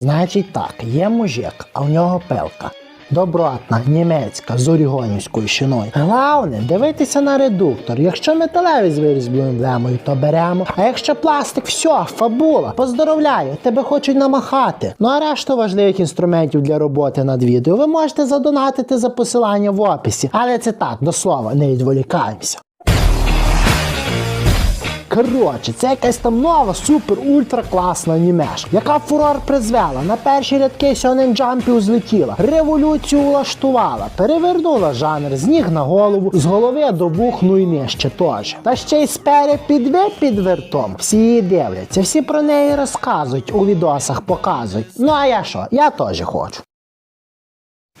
Значить так, є мужик, а в нього пилка. Добротна, німецька, з орігонівською шиною. Головне, дивитися на редуктор. Якщо металевий з вирізблою емблемою, то беремо. А якщо пластик, все, фабула. Поздоровляю, тебе хочуть намахати. Ну а решту важливих інструментів для роботи над відео ви можете задонатити за посилання в описі. Але це так, до слова, не відволікаємося. Коротше, це якась там нова, супер ультра класна анімешка, яка фурор призвела, на перші рядки Сьонен Джампів злетіла, революцію влаштувала, перевернула жанр з ніг на голову, з голови до вух, ну і нижче теж. Та ще й сперед підве під вертом. Всі її дивляться, всі про неї розказують, у відосах показують. Ну а я що? Я теж хочу.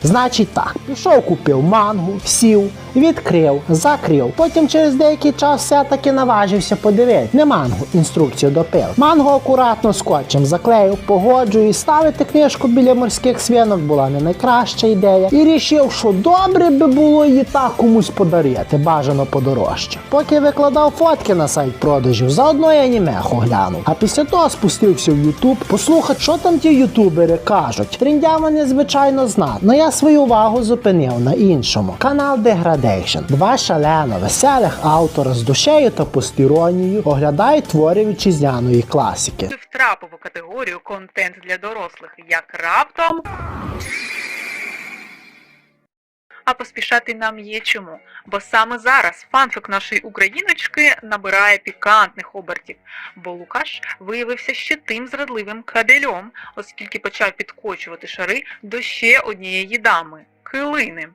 Значить так, пішов, купив мангу, сів, відкрив, закрив. Потім через деякий час все-таки наважився подивити. Не мангу, інструкцію до пил. Мангу акуратно скотчем заклеїв, погоджую, ставити книжку біля морських свинок була не найкраща ідея. І рішив, що добре би було її так комусь подарити, бажано подорожче. Поки викладав фотки на сайт продажів, заодно й анімеху глянув. А після того спустився в Ютуб, послухати, що там ті ютубери кажуть. Трендями звичайно знав. Свою увагу зупинив на іншому. Канал Degradation. Два шалено веселих автора з душею та постіронією оглядають твори вітчизняної класики. Втрапив у категорію контент для дорослих як раптом. А поспішати нам є чому. Бо саме зараз фанфік нашої україночки набирає пікантних обертів, бо Лукаш виявився ще тим зрадливим кабельом, оскільки почав підкочувати шари до ще однієї дами килини.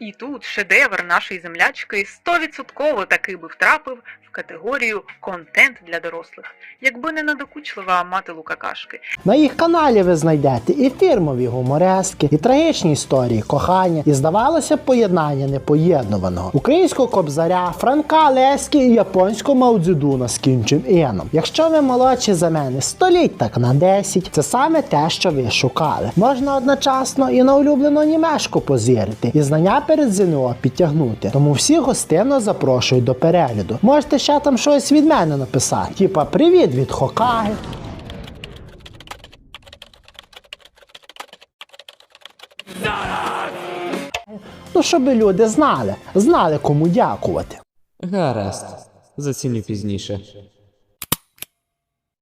І тут шедевр нашої землячки 100% таки би втрапив в категорію контент для дорослих, якби не надокучлива мати лукакашки. На їх каналі ви знайдете і фірмові гуморески, і трагічні історії кохання, і здавалося поєднання непоєднуваного українського кобзаря, Франка Леськи і японського Маудзюдуна з кінчим іном. Якщо ви молодші за мене, століть так на 10, це саме те, що ви шукали. Можна одночасно і на улюблену анімешку позирити, і знання перед ЗНО підтягнути. Тому всіх гостинно запрошую до перегляду. Можете ще там щось від мене написати, типа привіт від Хокаги. Ну, щоб люди знали, знали кому дякувати. Гаразд. Заціню пізніше.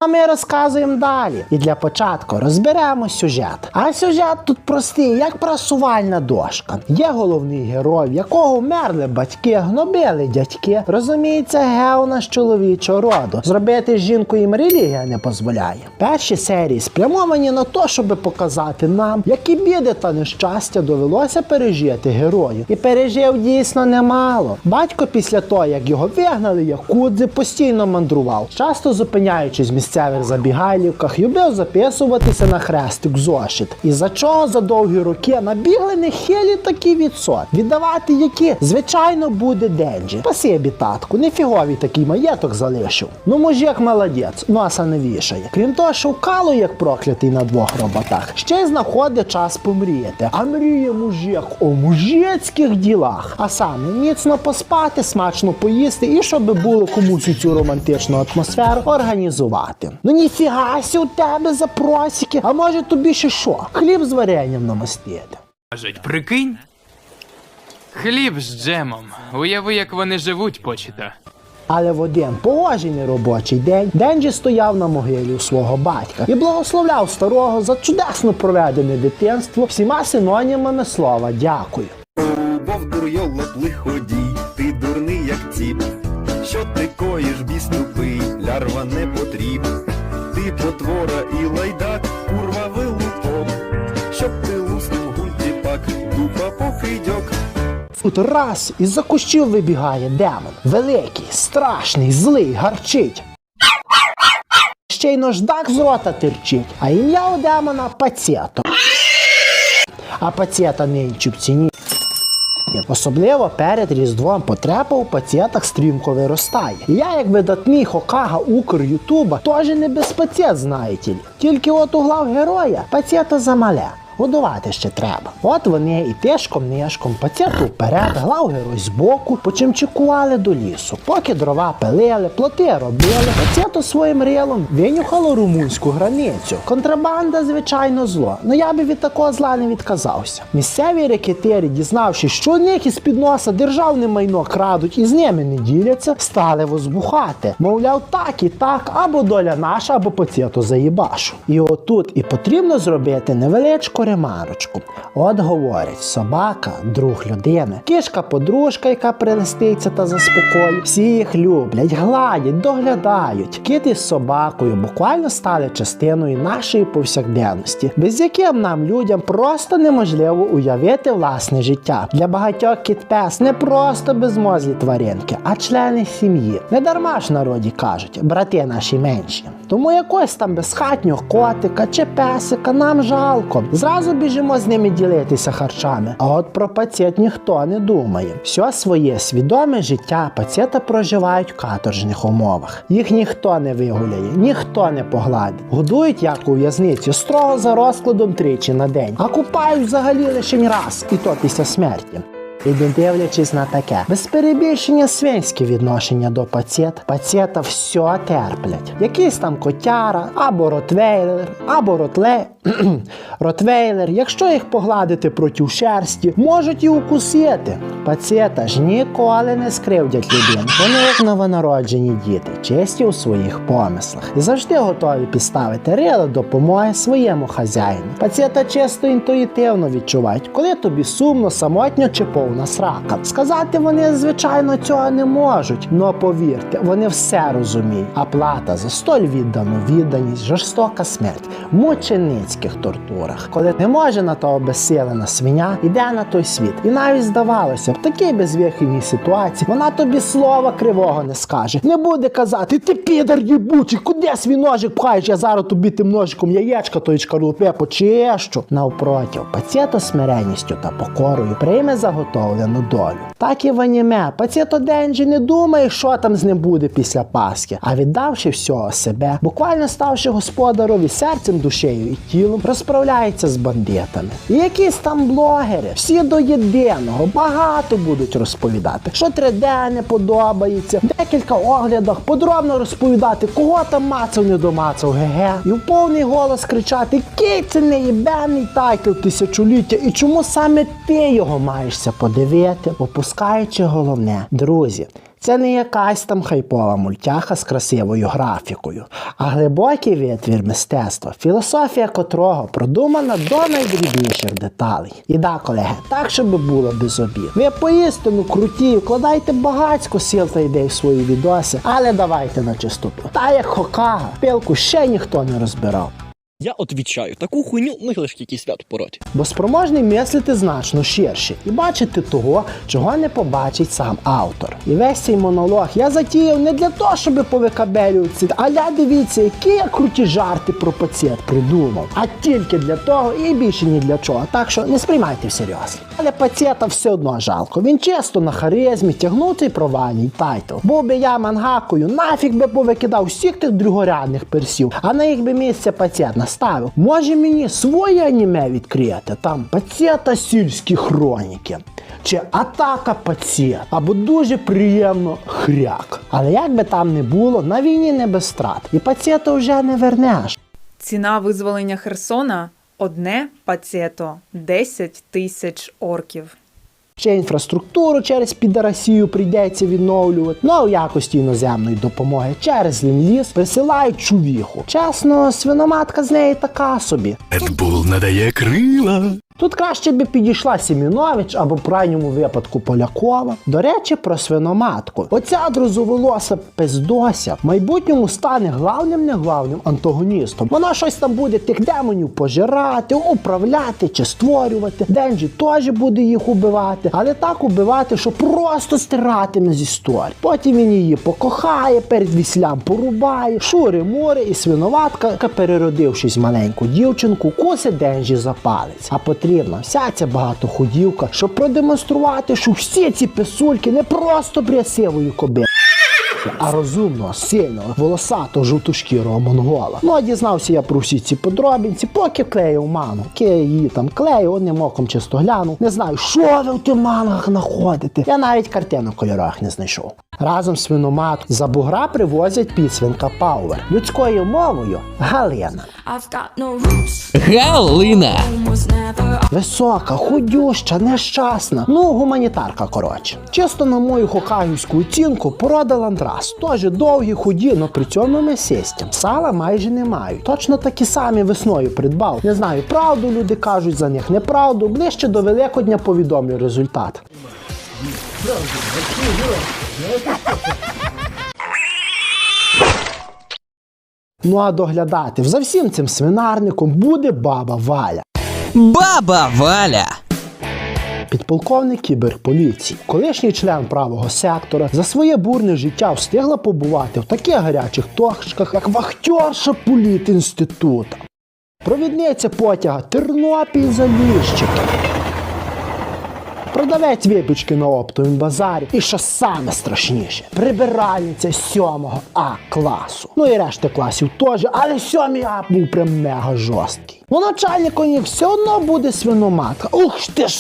А ми розказуємо далі. І для початку розберемо сюжет. А сюжет тут простий, як прасувальна дошка. Є головний герой, в якого вмерли батьки, гнобили дядьки. Розуміється, геона з чоловічого роду. Зробити з жінкою їм релігія не дозволяє. Перші серії спрямовані на те, щоб показати нам, які біди та нещастя довелося пережити герою. І пережив дійсно немало. Батько після того, як його вигнали, якудзи постійно мандрував, часто зупиняючись в місцевих забігайлівках, любив записуватися на хрестик зошит. І за чого за довгі роки набігли нехилі такі відсот. Віддавати які, звичайно, буде Денджі. Спасибі, татку, нефіговий такий маєток залишив. Ну, мужик молодець, носа не вішає. Крім того, що вкало, як проклятий на двох роботах, ще й знаходить час помріяти. А мріє мужик о мужицьких ділах. А саме міцно поспати, смачно поїсти і щоб було комусь цю романтичну атмосферу організувати. Ну ніфіга сі у тебе запросики, а може тобі ще що? Хліб з варенням намастити. Кажуть, прикинь. Хліб з джемом. Уяви, як вони живуть, почита. Але в один погожий неробочий день Денджі стояв на могилі у свого батька і благословляв старого за чудесно проведене дитинство всіма синонімами слова дякую. Бовдур йолоп лиходій, ти дурний як ціп. Що ти коїш, біс Ти потвора і лайдак, курва вилупок. Щоб ти луснув гультіпак, дупа похидьок. Тут раз із-за кущів вибігає демон. Великий, страшний, злий, гарчить. Ще й нождак з рота терчить, а ім'я у демона пацієто. А пацієта нинче в ціні. Особливо перед Різдвом потреба у пацієтах стрімко виростає. Я, як видатний хокага Укр Ютуба, теж не без пацієнт знаєте ли. Тільки от у глав героя пацієнта замале. Годувати ще треба. От вони і тишком нишком, пацієнту вперед, глав герой збоку, почимчикували до лісу. Поки дрова пилили, плоти робили, пацієнту своїм рилом винюхало румунську границю. Контрабанда, звичайно, зло. Ну я би від такого зла не відказався. Місцеві рекетери, дізнавшись, що у них із під носа державне майно крадуть і з ними не діляться, стали возбухати. Мовляв, так і так, або доля наша, або пацієнту заїбашу. І отут і потрібно зробити невеличку ремарочку. От говорять, собака друг людини, кішка подружка, яка прилиститься та заспокоює. Всі їх люблять, гладять, доглядають. Кіт із собакою буквально стали частиною нашої повсякденності, без яких нам людям просто неможливо уявити власне життя. Для багатьох кіт-пес не просто безмозлі тваринки, а члени сім'ї. Не дарма ж народі кажуть, брати наші менші. Тому якось там безхатнього котика чи песика нам жалко. Зразу біжимо з ними ділитися харчами. А от про пацієнт ніхто не думає. Все своє свідоме життя пацієнта проживають в каторжних умовах. Їх ніхто не вигуляє, ніхто не погладить. Годують як у в'язниці строго за розкладом тричі на день, а купають взагалі лише раз, і то після смерті. І не дивлячись на таке, без перебільшення свинське відношення до пацієнт, пацієнта все терплять. Якийсь там котяра, або ротвейлер, або ротле. ротвейлер, якщо їх погладити проти шерсті, можуть і укусити. Пацієнта ж ніколи не скривдять людину. Вони як новонароджені діти, чисті у своїх помислах і завжди готові підставити рила допомоги своєму хазяїну. Пацієнта чисто інтуїтивно відчувають, коли тобі сумно, самотньо чи повна срака. Сказати вони, звичайно, цього не можуть, но повірте, вони все розуміють. А плата за столь віддану відданість, жорстока смерть, в мученицьких тортурах, коли не може на то обезсилена свиня, іде на той світ. І навіть здавалося, в такій безвихідній ситуації вона тобі слова кривого не скаже. Не буде казати, ти підар їбучий, куди свій ножик пхаєш, я зараз тобі тим ножиком яєчка тої шкарлупи почищу. Навпротив, пацієнта смиренністю та покорою прийме заготовлену долю. Так і в аніме. Пацієнто Денджі не думає, що там з ним буде після Пасхи, а віддавши всього себе, буквально ставши господарові серцем, душею і тілом, розправляється з бандитами. І якісь там блогери, всі до єдиного, багато будуть розповідати, що 3D не подобається, декілька оглядах подробно розповідати, кого там мацав, не домацав, ге-ге. І в повний голос кричати, який це неїбенний тайтл тисячоліття, і чому саме ти його маєшся подивити, опускаючи головне, друзі. Це не якась там хайпова мультяха з красивою графікою, а глибокий витвір мистецтва, філософія котрого продумана до найдрібніших деталей. І да, колеги, так, щоб було без обід. Ви поістину круті, вкладайте багацько сил та ідей в свої відоси, але давайте на чистоту. Та як Хокага, пилку ще ніхто не розбирав. Я отвічаю, таку хуйню ми лиш тільки свят пороті. бо спроможний мислити значно ширше і бачити того, чого не побачить сам автор. І весь цей монолог я затіяв не для того, щоб повикабелюватися, але дивіться, які я круті жарти про пацієнт придумав, а тільки для того і більше ні для чого. Так що не сприймайте всерйоз. Але пацієнта все одно жалко. Він чисто на харизмі тягнув цей провальний тайтл. Був би я мангакою, нафіг би повикидав всіх тих другорядних персів, а на їх би місце пацієнт наставив. Може мені своє аніме відкрити? Там пацієнта сільські хроніки. Чи атака пацієнт, або дуже приємно хряк. Але як би там не було, на війні не без страт. І пацієнта вже не вернеш. Ціна визволення Херсона одне пацієто 10 тисяч орків. Ще інфраструктуру через підарасію прийдеться відновлювати. Ну а в якості іноземної допомоги через ліс присилають чувіху. Чесно, свиноматка з неї така собі. Редбул надає крила. Тут краще би підійшла Сімінович або в крайньому випадку Полякова. До речі, про свиноматку. Оця друзоволоса пиздося в майбутньому стане главним не главним антагоністом. Вона щось там буде тих демонів пожирати, управляти чи створювати. Денджі теж буде їх убивати, але так убивати, що просто стиратиме з історії. Потім він її покохає, перед віслям порубає, шури-мури і свиноматка, яка переродившись маленьку дівчинку, косить Денджі за палець. А потрібна вся ця багатоходівка, щоб продемонструвати, що всі ці писульки не просто брясивої коби. Мішу, а розумного, сильного, волосатого, жовтошкірого монгола. Ну а дізнався я про всі ці подробинці, поки клеїв мангу. Ки її там клею, одним оком чисто глянув. Не знаю, що ви в тих мангах знаходите. Я навіть картину в кольорах не знайшов. Разом з свиномат за бугра привозять підсвинка Пауер. Людською мовою Галина. No Галина! Висока, худюща, нещасна. Ну, гуманітарка, коротше. Чисто на мою хокагівську оцінку порода ландрас. Теж довгі, худі, но при цьому м'ясисті. Сала майже не мають. Точно такі самі весною придбав. Не знаю, правду люди кажуть за них, неправду. Ближче до Великодня повідомлю результат. Ну а доглядати за всім цим свинарником буде баба Валя. Баба Валя! Підполковник кіберполіції, колишній член правого сектора, за своє бурне життя встигла побувати в таких гарячих точках, як вахтерша політінститута, провідниця потяга Тернопіль Заліщики, продавець випічки на оптовому базарі і що саме страшніше, прибиральниця сьомого А класу. Ну і решти класів теж, але сьомий А був прям мега жорсткий. Ну начальник у все одно буде свиноматка. Ух ти ж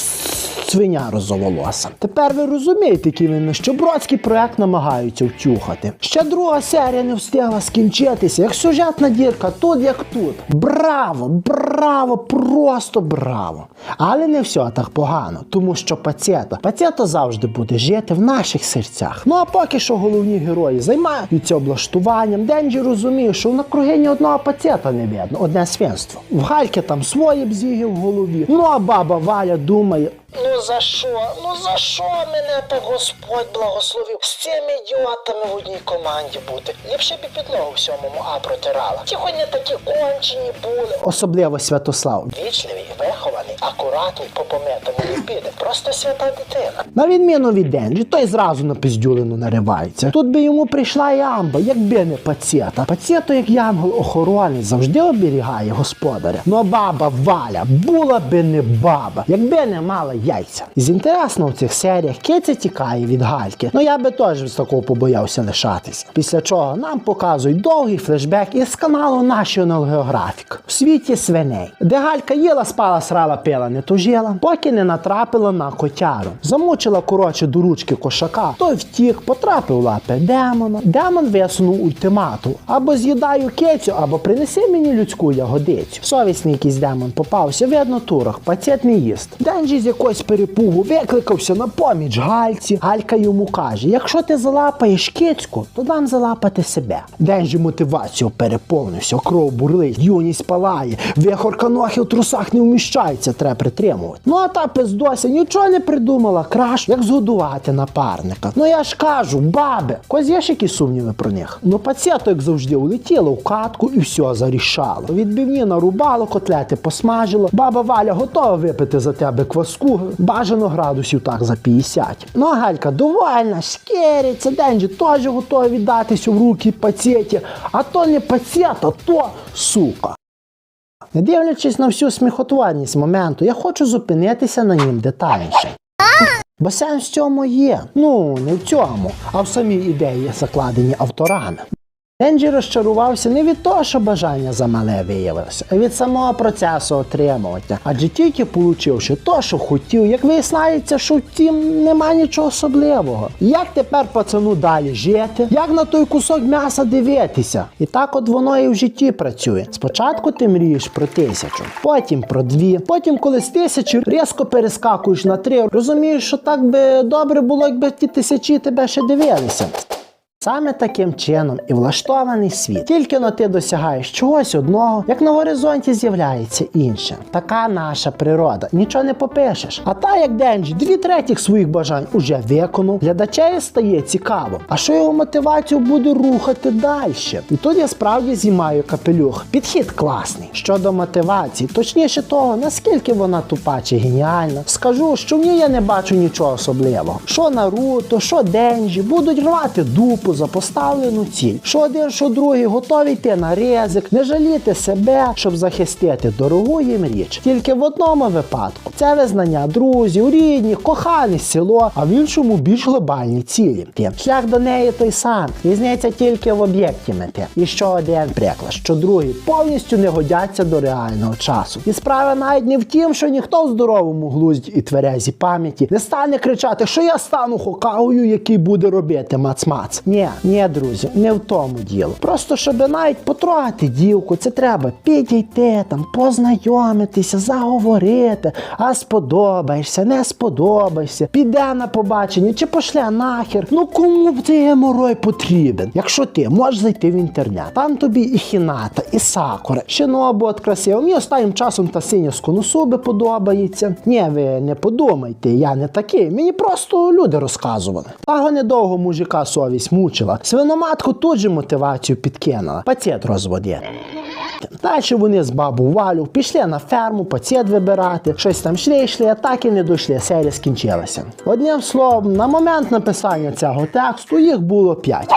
свиня розоволоса. Тепер ви розумієте, який він нещобродський проект намагаються втюхати. Ще друга серія не встигла скінчитися, як сюжетна дірка, тут як тут. Браво, браво, просто браво. Але не все так погано, тому що пацієта, пацієта завжди буде жити в наших серцях. Ну а поки що головні герої займаються облаштуванням. Денджі розуміє, що на круги ні одного пацієта не видно, одне свинство. В там свої бзіги в голові. Ну а баба Валя думає. Ну за що? Ну за що мене так Господь благословив з цими ідіотами в одній команді бути? Ліпше б і підлогу в сьомому А протирала. Ті хоч не такі кончені були. Особливо Святослав. Вічливий, вихований, акуратний, по помитому не піде. Просто свята дитина. На відміну від Денджі, той зразу на пиздюлину наривається. Тут би йому прийшла ямба, якби не пацієта. Пацієто, як янгол охоронець, завжди оберігає господаря. Но баба Валя була би не баба, якби не мала яйця. Із інтересного в цих серіях киця тікає від гальки. Ну я би теж з такого побоявся лишатися. Після чого нам показують довгий флешбек із каналу National Geographic в світі свиней, де галька їла, спала, срала, пила, не тужила, поки не натрапила на котяру. Замучила коротше до ручки кошака. Той втік, потрапив лапи демона. Демон висунув ультиматум: або з'їдаю кицю, або принеси мені людську ягодицю. Совісний якийсь демон попався, видно турок, пацієнт не їсть. Денджі з якогось перепугу викликався на поміч гальці. Галька йому каже: якщо ти залапаєш кицьку, то дам залапати себе. Денджі мотивацію переповнився, кров бурлить, юність палає, вихорка нохи в трусах не вміщається, треба притримувати. Ну а та пиздося нічого не придумала краще, як згодувати напарника. Ну я ж кажу, баби, кось є ж які сумніви про них. Ну пацієнто, як завжди, улетіло в катку і все зарішало. Відбивні нарубало, котлети посмажило. Баба Валя готова випити за тебе кваску, бажано градусів так за 50. Ну а Галька довольна, шкериться, Денджі теж готовий віддатися в руки пацієнті. А то не пацієнт, а то сука. Не дивлячись на всю сміхотворність моменту, я хочу зупинитися на нім детальніше. Бо сенс в цьому є. Ну, не в цьому, а в самій ідеї, закладені авторами. Денджі розчарувався не від того, що бажання замале виявилося, а від самого процесу отримувати. Адже тільки получивши то, що хотів, як виясняється, що втім нема нічого особливого. Як тепер пацану далі жити? Як на той кусок м'яса дивитися? І так от воно і в житті працює. Спочатку ти мрієш про тисячу, потім про дві, потім, коли з тисячі різко перескакуєш на три, розумієш, що так би добре було, якби ті тисячі тебе ще дивилися. Саме таким чином і влаштований світ. Тільки но ти досягаєш чогось одного, як на горизонті з'являється інше. Така наша природа. Нічого не попишеш. А та, як Денджі, дві третіх своїх бажань уже виконав, глядачеві стає цікаво. А що його мотивацію буде рухати далі? І тут я справді знімаю капелюх. Підхід класний. Щодо мотивації, точніше того, наскільки вона тупа чи геніальна, скажу, що в ній я не бачу нічого особливого. Що Наруто, що Денджі будуть рвати дупу за поставлену ціль. Що один, що другий готові йти на ризик, не жаліти себе, щоб захистити дорогу їм річ. Тільки в одному випадку це визнання друзів, рідних, коханих село, а в іншому більш глобальні цілі. Шлях до неї той сам. Різниця тільки в об'єкті мети. І ще один приклад, що другі повністю не годяться до реального часу. І справа навіть не в тім, що ніхто в здоровому глузді і тверезі пам'яті не стане кричати, що я стану хокагою, який буде робити мац-мац. Ні, ні, друзі, не в тому діло. Просто щоб навіть потрогати дівку, це треба підійти там, познайомитися, заговорити, а сподобаєшся, не сподобаєшся, піде на побачення чи пошле нахер. Ну кому б цей геморой потрібен? Якщо ти можеш зайти в інтернет, там тобі і хіната, і сакура, ще нобот красиво. Мені останнім часом та синя з конусуби подобається. Ні, ви не подумайте, я не такий. Мені просто люди розказували. Того недовго мужика совість мучила. Свиноматку тут же мотивацію підкинула. Пацієнт розводє. Далі вони з бабу Валю пішли на ферму, пацієнт вибирати, щось там йшли, йшли, а так і не дійшли, серія скінчилася. Одним словом, на момент написання цього тексту їх було п'ять.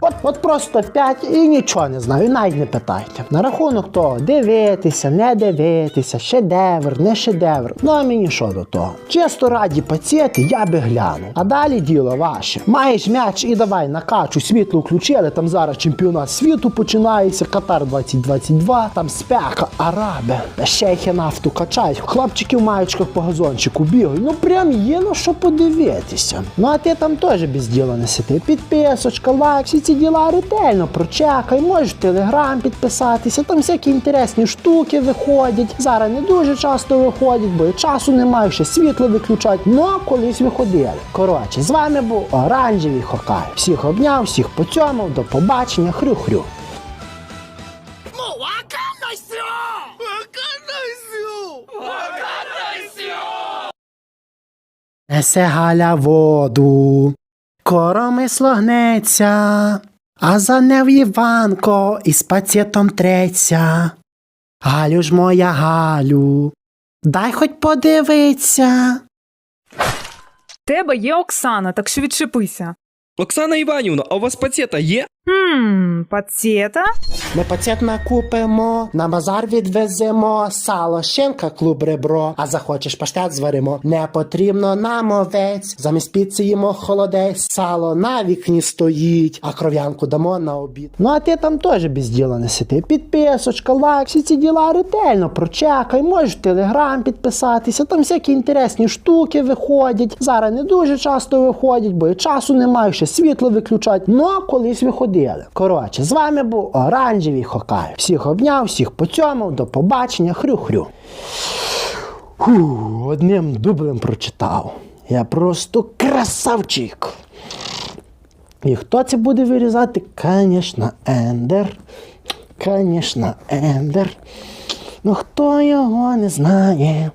От, от просто п'ять і нічого не знаю, навіть не питайте. На рахунок того, дивитися, не дивитися, шедевр, не шедевр. Ну а мені що до того? Чисто раді пацієнти, я би глянув. А далі діло ваше. Маєш м'яч і давай накачу, світло включили. Там зараз чемпіонат світу починається, Катар 2022, там спека, араби, шейхи нафту качають. Хлопчики в маєчках по газончику бігають. Ну прям є на що подивитися. Ну а ти там теж без діла не сиди. Підписочка, лайк, всі ці діла ретельно прочекай. Можеш в телеграм підписатися. Там всякі інтересні штуки виходять. Зараз не дуже часто виходять, бо і часу немає, ще світло виключають. Ну а колись виходили. Коротше, з вами був оранжевий хокай. Всіх обняв, всіх поцьомав, до побачення, хрю-хрю. Несе Галя воду, коромисло гнеться, а за нею Іванко із пацієтом треться. Галю ж моя Галю, дай хоч подивиться. Тебе є Оксана, так що відчепися. Оксана Іванівна, а у вас пацієта є? Хм, пацієта? Ми пацієт накупимо, на базар відвеземо, сало, шинка, клуб ребро, а захочеш паштет зваримо. Не потрібно нам овець, замість піци їмо холодець, сало на вікні стоїть, а кров'янку дамо на обід. Ну а ти там теж без діла не сиди. Підписочка, лайк, всі ці діла ретельно прочекай, можеш в телеграм підписатися, там всякі інтересні штуки виходять. Зараз не дуже часто виходять, бо і часу немає, ще світло виключать. Ну а колись виходили. Коротше, з вами був оранжевий хокай. Всіх обняв, всіх поцьомав, до побачення, хрю-хрю. Одним дублем прочитав. Я просто красавчик. І хто це буде вирізати? Конечно, Ендер. Конечно, Ендер. Ну хто його не знає?